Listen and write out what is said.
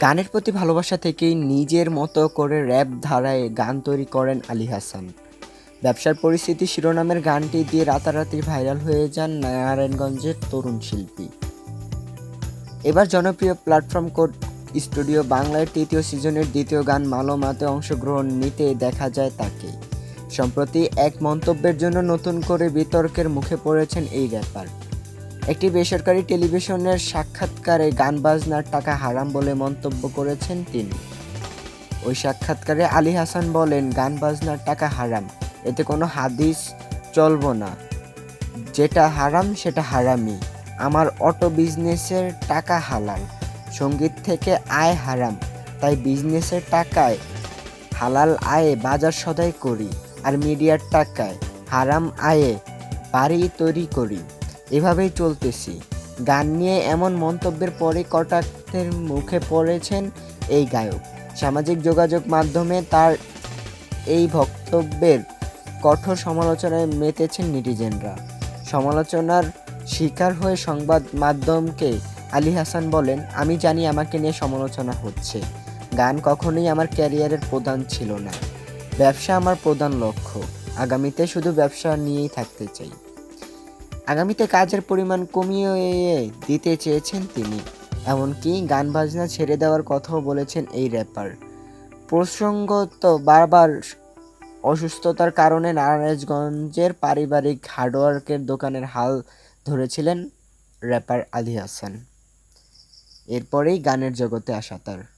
গানের প্রতি ভালোবাসা থেকেই নিজের মতো করে র্যাপ ধারায় গান তৈরি করেন আলী হাসান। ব্যবসার পরিস্থিতি শিরোনামের গানটি দিয়ে রাতারাতি ভাইরাল হয়ে যান নারায়ণগঞ্জের তরুণ শিল্পী। এবার জনপ্রিয় প্ল্যাটফর্ম কোড স্টুডিও বাংলার তৃতীয় সিজনের দ্বিতীয় গান মালোমাতে অংশগ্রহণ নিতে দেখা যায় তাকে। সম্প্রতি এক মন্তব্যের জন্য নতুন করে বিতর্কের মুখে পড়েছেন এই র্যাপার একটি বেসরকারি টেলিভিশনের সাক্ষাৎকারে গান বাজনার টাকা হারাম বলে মন্তব্য করেছেন তিনি। ওই সাক্ষাৎকারে আলী হাসান বলেন গান বাজনার টাকা হারাম, এতে কোনো হাদিস চলবো না। যেটা হারাম, সেটা হারামি আমার অটো বিজনেসের টাকা হালাল, সংগীত থেকে আয় হারাম, তাই বিজনেসের টাকায় হালাল আয়ে বাজার সদাই করি, আর মিডিয়ার টাকায় হারাম আয়ে বাড়ি তৈরি করি। এভাবেই চলতেছি। গান নিয়ে এমন মন্তব্যের পরে কটাক্ষের মুখে পড়েছেন এই গায়ক। সামাজিক যোগাযোগ মাধ্যমে তার এই বক্তব্যের কঠোর সমালোচনায় মেতেছেন নিটিজেনরা। সমালোচনার শিকার হয়ে সংবাদ মাধ্যমকে আলী হাসান বলেন, আমি জানি আমাকে নিয়ে সমালোচনা হচ্ছে। গান কখনোই আমার ক্যারিয়ারের প্রধান ছিল না। ব্যবসা আমার প্রধান লক্ষ্য। আগামীতে শুধু ব্যবসা নিয়েই থাকতে চাই। আগামীতে কাজের পরিমাণ কমিয়ে দিতে চেয়েছেন তিনি। এমনকি গান বাজনা ছেড়ে দেওয়ার কথাও বলেছেন এই র্যাপার প্রসঙ্গত বারবার অসুস্থতার কারণে নারায়ণগঞ্জের পারিবারিক হার্ডওয়ার্কের দোকানের হাল ধরেছিলেন র্যাপার আলি হাসান। এরপরেই গানের জগতে আসা তার।